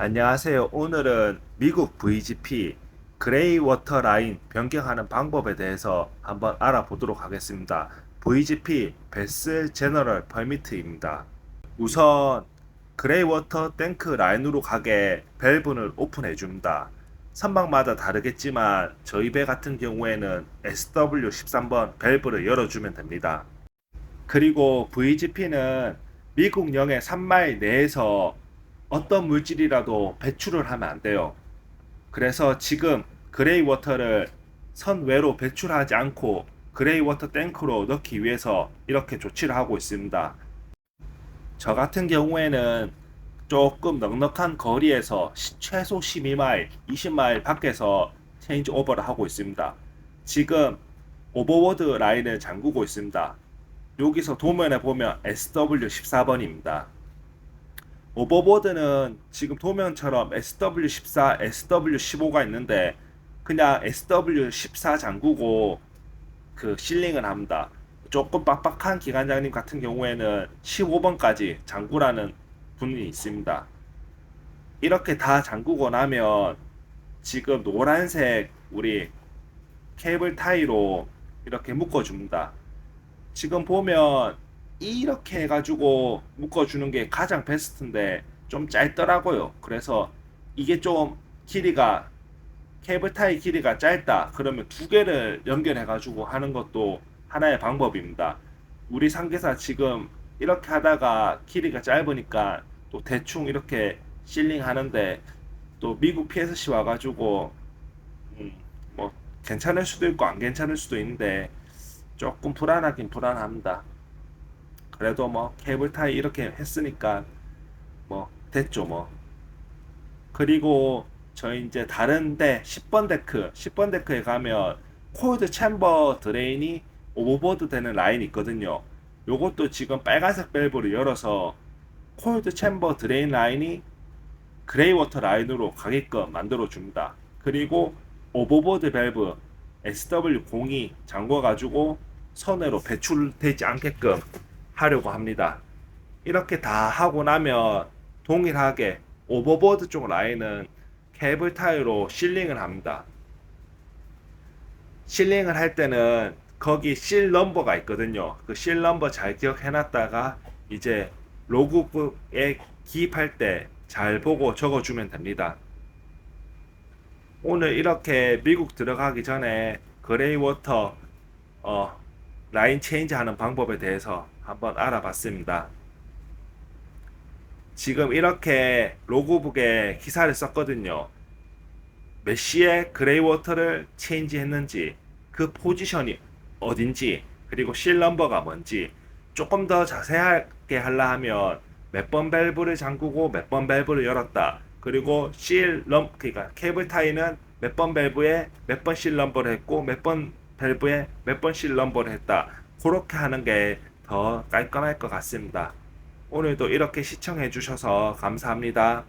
안녕하세요. 오늘은 미국 VGP 그레이 워터 라인 변경하는 방법에 대해서 한번 알아보도록 하겠습니다. VGP 베스 제너럴 퍼미트입니다. 우선 그레이 워터 탱크 라인으로 가게 밸브를 오픈해 줍니다. 선박마다 다르겠지만 저희 배 같은 경우에는 SW13번 밸브를 열어주면 됩니다. 그리고 VGP는 미국령의 3마일 내에서 어떤 물질이라도 배출을 하면 안 돼요. 그래서 지금 그레이 워터를 선외로 배출하지 않고 그레이 워터 탱크로 넣기 위해서 이렇게 조치를 하고 있습니다. 저 같은 경우에는 조금 넉넉한 거리에서 시- 최소 12마일, 20마일 밖에서 체인지 오버를 하고 있습니다. 지금 오버워드 라인을 잠그고 있습니다. 여기서 도면에 보면 SW14번입니다. 오버보드는 지금 도면처럼 SW14, SW15가 있는데 그냥 SW14 잠그고 그 실링을 합니다. 조금 빡빡한 기관장님 같은 경우에는 15번까지 잠구라는 분이 있습니다. 이렇게 다 잠그고 나면 지금 노란색 우리 케이블 타이로 이렇게 묶어줍니다. 지금 보면 이렇게 해가지고 묶어주는 게 가장 베스트인데 좀 짧더라고요. 그래서 이게 좀 길이가 케이블 타이 길이가 짧다. 그러면 두 개를 연결해가지고 하는 것도 하나의 방법입니다. 우리 상계사 지금 이렇게 하다가 길이가 짧으니까 또 대충 이렇게 실링 하는데 또 미국 PSC 와가지고 음, 뭐 괜찮을 수도 있고 안 괜찮을 수도 있는데 조금 불안하긴 불안합니다. 그래도 뭐 케이블 타이 이렇게 했으니까 뭐 됐죠 뭐. 그리고 저희 이제 다른데 10번 데크, 10번 데크에 가면 코일드 챔버 드레인이 오버보드 되는 라인이 있거든요. 요것도 지금 빨간색 밸브를 열어서 코일드 챔버 드레인 라인이 그레이 워터 라인으로 가게끔 만들어 줍니다. 그리고 오버보드 밸브 SW02 잠궈 가지고 선회로 배출되지 않게끔 하려고 합니다. 이렇게 다 하고 나면 동일하게 오버보드 쪽 라인은 케이블 타이로 실링을 합니다. 실링을 할 때는 거기 실 넘버가 있거든요. 그 실 넘버 잘 기억해 놨다가 이제 로그북에 기입할 때 잘 보고 적어주면 됩니다. 오늘 이렇게 미국 들어가기 전에 그레이 워터 어, 라인 체인지 하는 방법에 대해서 한번 알아봤습니다. 지금 이렇게 로그북에 기사를 썼거든요. 몇 시에 그레이 워터를 체인지 했는지, 그 포지션이 어딘지, 그리고 실 넘버가 뭔지 조금 더 자세하게 하려 하면 몇 번 밸브를 잠그고 몇 번 밸브를 열었다. 그리고 실럼 그러니까 케이블 타이는 몇 번 밸브에 몇 번 실 넘버를 했고 몇 번 밸브에 몇번실 넘버를 했다. 그렇게 하는 게 더 깔끔할 것 같습니다. 오늘도 이렇게 시청해 주셔서 감사합니다.